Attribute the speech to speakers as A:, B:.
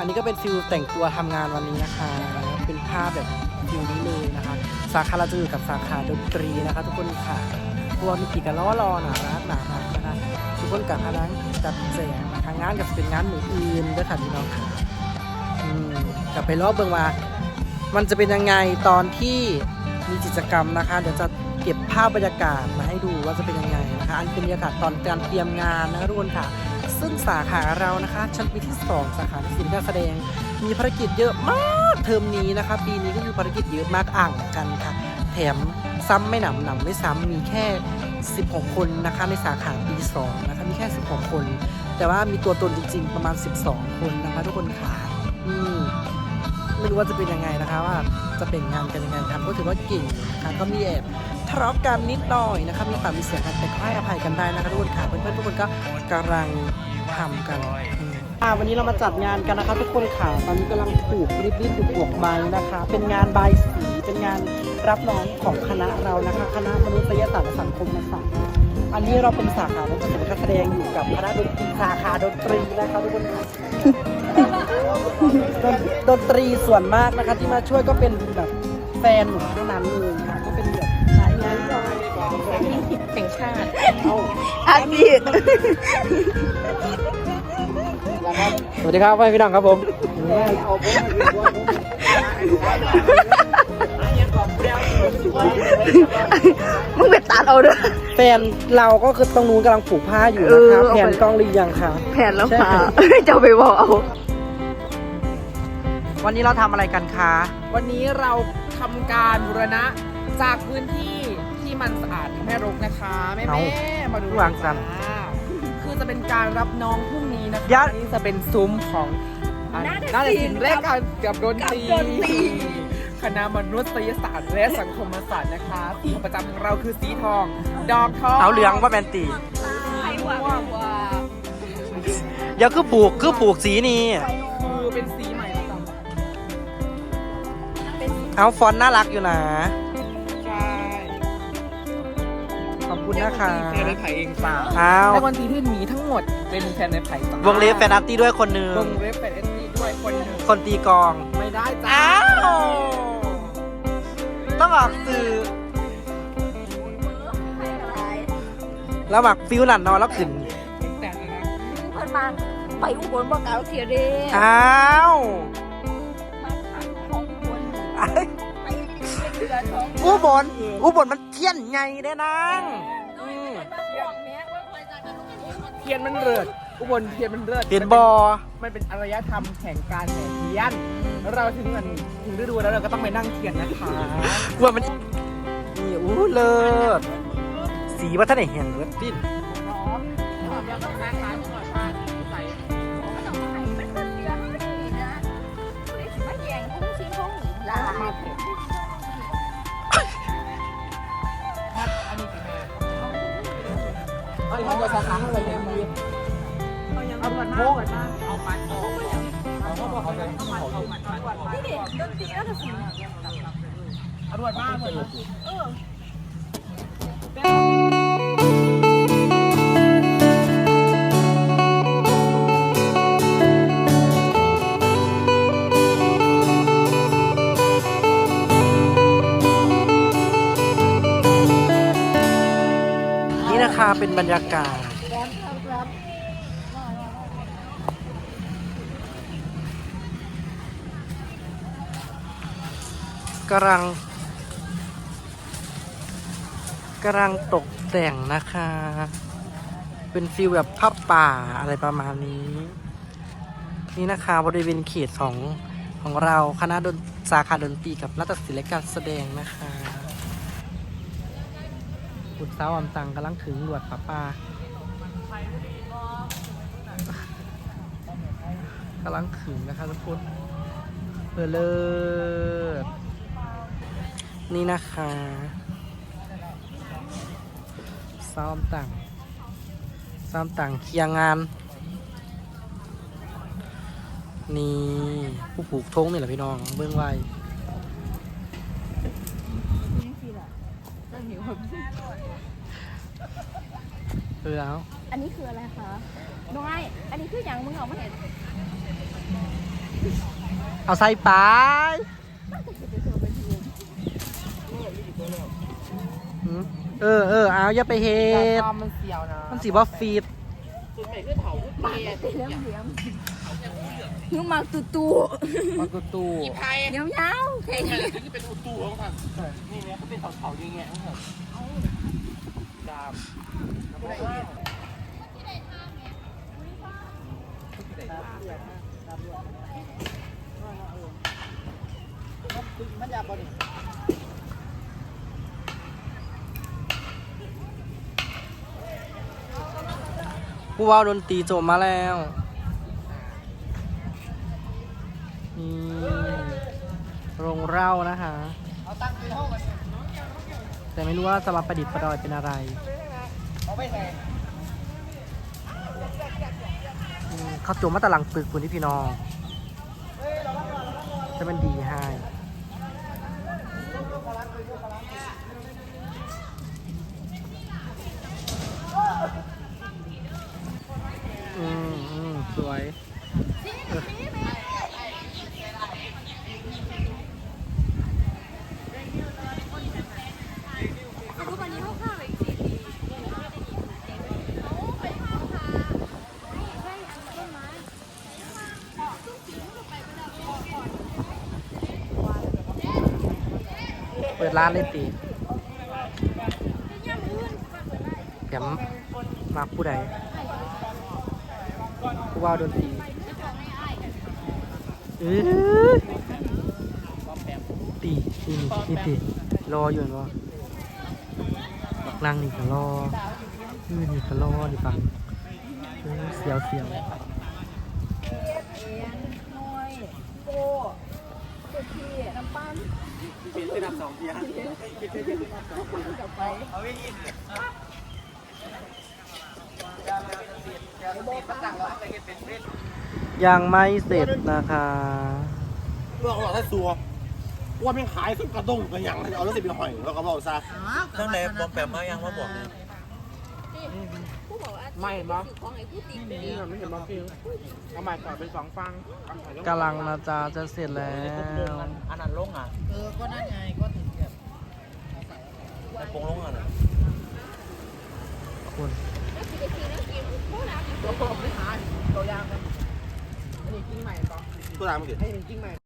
A: อันนี้ก็เป็นฟิลแต่งตัวทำงานวันนี้นะคะ เป็นภาพแบบฟิลนี้เลยนะคะ สาขาเราจะอยู่กับสาขาดนตรีนะคะ ทุกคนค่ะตัวมีกี่กันล้อรอหนารักหนารักนะคะทุกคนกับพนังจัดแจงทางงานกับเป็นงานหมืออื่นด้วยค่ะพี่น้องค่ะอืมกลับไปรอบเบิ่งว่า มันจะเป็นยังไงตอนที่มีกิจกรรมนะคะ เดี๋ยวจะเก็บภาพบรรยากาศมาให้ดูว่าจะเป็นยังไงนะคะ อันเป็นบรรยากาศตอนการเตรียมงานนะคะทุกคนค่ะ ซึ่งสาขาเรานะคะชั้นปีที่ 2 สาขาศิลปการแสดง มีภารกิจเยอะมากเทอมนี้นะคะ ปีนี้ก็คือภารกิจเยอะมากอ่างกันค่ะ แถมซ้ำไม่หนำหนำไม่ซ้ำมีแค่ 16 คนนะคะในสาขาปี 2 นะคะมีแค่ 16 คน แต่ว่ามีตัวตนจริง ๆ ประมาณ 12 คนนะคะทุกคนค่ะอืม ไม่รู้ว่าจะเป็นยังไงนะคะว่าจะเป็นงานกันยังไงทำก็ถือว่าเก่งนะคะก็มีแอบทะเลาะกันนิดหน่อยนะคะมีปากมีเสียงกันแต่ก็ให้อภัยกันได้นะคะทุกคนค่ะเพื่อนๆทุกคนก็กำลังทำกันอ่าวันนี้เรามาจัดงานกันนะคะทุกคนค่ะตอนนี้กำลังปลูกริบบิ้นปลูกบวกใบนะคะ เป็นงานใบสีเป็นงานรับน้องของคณะเรานะคะ คณะมนุษยศาสตร์และสังคมศาสตร์ อันนี้เราเป็นสาขาดนตรีการแสดงอยู่กับคณะดนตรีสาขาดนตรีนะคะทุกคนค่ะดนดนตรีส่วนมากนะคะที่มาช่วยก็เป็นแบบแฟนหนูทั้งนั้นเลยค่ะก็เป็นแบบสายงานจอย
B: แห่งชาติ
A: เอา
B: อาชีพ
A: สวัสดีครับพี่น้องครับผม
B: มึงไปตัดเอาเด้อ
A: แฟนเราก็คือตรงนู้นกำลังผูกผ้าอยู่
B: เอ
A: นะ
B: อ
A: คะ
B: เอา
A: แผ
B: ไป
A: นกล้องหรือยังคะ
B: แผนแล้ว
A: ใช่
B: ค่ะเจ้าไปบอกเอา
A: วันนี้เราทำอะไรกันคะ
C: วันนี้เราทำการบูรณะจากพื้นที่ที่มันสะอาดไม่รกนะคะ แม่แม่มาดู
A: วางกัน
C: จ้าคือจะเป็นการรับน้องพรุ่งนี้นะคะ
A: ยัด
C: นี่จะเป็นซุ้มของอ่าน่าจะสินแรกการกับดนตรี คณะมนุษยศาสตร์และสังคมศาสตร์นะคะสีประจำของเราคือสีทอง ดอกทอง
A: เอาเหลืองว่าแมนตี
C: ม่วง
A: เดี๋ยวคือปลูกคือปลูกสีนี้
C: คือเป็นสีใหม่ประจ
A: เอาฟอนต์น่ารักอยู่นะำ
C: ใช่
A: ขอบคุณนะคะ
C: แฟนในไผ่เองจ้า
A: เอา
C: และวันที่ที่มีทั้งหมดเป็นแฟนในไผ่จ้าว
A: งเล็บแฟนอาร์ตี้ด้วยคนหนึ่ง
C: วงเล็บแฟนเอสซีด้วยคนหนึ่ง
A: คนตีกลอง
C: ไม่ได้จ้า
A: อ้าว ต้องออกสื่อแล้วหมักฟิวหลันนอนแล้วขึ้น
C: แต่เลยนะ
B: เพิ่นมาไปอุบลบอกกล่าวเทียเด้
A: อ้าว
B: มาขังของอุบลไปเดือนของ
A: อุบลอุบลมันเทียนไงเด้นางอืม
B: มาห่วงแม่ว่าคอยจะกันลูกกันนี้คน
C: เทียนมันเลิศ อุบลเทียนมันเลิศ
A: เทียนบอ
C: มันเป็นอารยธรรมแห่งการแห่เทียน เราถึงมันถึงฤดูแล้วเราก็ต้องไปนั่งเทียนนะคะ
A: ว่ามันนี่อู้เลิศสีว่าท่านไหนเห็นเลิศดิ้น
C: เราต้องค้าค้าก่อนว่าใส่
B: มันต้องให้มันเป็นเดือนนี่นะผู้ใดสิมาแย่งคุ้มชิงของหลา
C: มายเผ็ดอันนี้กี่แม่อันนี้เราจะค้างอะไรเนี่ยมี เอาบัตรโม่เอาบัตรโม่เอาบัตรเอาบัตรเอาบัตรเอาบัตร
B: นี่ดนตรีแล้วก็สิ
C: อร่อยมากเลย
A: นี่นะคะเป็นบรรยากาศ กำลังกำลังตกแต่งนะคะ เป็นฟิลแบบภาพป่าอะไรประมาณนี้ นี่นะคะบริเวณเขตของของเราคณะดนสาขาดนตรีกับรัฐศิลป์และการแสดงนะคะคุณสาวอำตังกำลังถึงหลวดป้าป้ากำลังขึงนะคะทุกคนเออเลิศ นี่นะคะซ้อมต่างซ้อมต่างเคลียร์งาน นี่ผู้ผูกธงนี่แหละพี่น้องเบื้องไว้เออเอา
B: อันนี้คืออะไรคะน้อยอันนี้คืออย่างมึงเอามาเห็น
A: เอาใส่ไป หืมเออเออเอาอย่าไปเฮ็ด
C: มันเสียวนะ
A: มันสีว่าฟีด
C: จุดใหม่คือเถาคือเปีย
B: เลี้ยงเลี้ยงหนูมักตุตู
C: มันกูตู้
B: เดี๋ยวยาวเท่
C: ที่เป็นอุตูของท่านนี่เนี่ยเขาเป็นเถาเถาอย่างเงี้ยของท่านดามมันอยากบ่นี่
A: ผู้ว่าดนตรีจบมาแล้วนี่โรงเหล้านะคะแต่ไม่รู้ว่าจะมาประดิษฐ์ประดอยเป็นอะไร
C: เอาไเขา
A: จมมาต่หลังตึกคุณที่พี่น้องจะมันดีให้อืมอืมสวย
B: ทุกวันนี้เขาข้าวไปสี่ปีเอาไปข้าวค่ะใช่อันต้นไม้
A: เปิดร้านเลยตีแถมมาผู้ใดผู้ว่าดนตรีเอ้ยตีนี่นี่ตีรออยู่เนาะบักนางนี่ก็รอนี่นี่ก็รอนี่ปังเสียวเสียว
B: เอ็นน้อยโก้เจ็ดทีน้ำปั้น
C: ปิดเลยนับสองเทีย
B: กลับไป
C: เอาไปยิน
A: ยังไม่เสร็จนะคะ
D: เรื่องของเราถ้าสัวว่าไม่ขายสุดกระด้งกันอย่างเอาแล้วสิเป็นหอยแล้วก็บอกซะ
E: เครื่องในบอมแปมมายังมาบอกเนี่ย
C: ไม่เห็นปะ
B: ของไอ้ผู้ติง
C: นี่มันไม่เห็นบางฟิลเอาใหม่ก่อนเป็นสองฟัง
A: กำลังนะจ๊ะจะเสร็จแล้ว
E: อันนั้นลงอะ
C: เออ ก็นั่นไง ก็ถึงแบบ
E: ไอ้โปงลงอะนะ
A: คุณ
B: แล้วสิบนาทีแล้วกินผู้รัก
C: ตัวผมไม่หายตัวยางมันอันนี้กิ้งใหม่ปะ
D: ตัวตามมันสิ
C: ให้เป็นกิ้งใหม่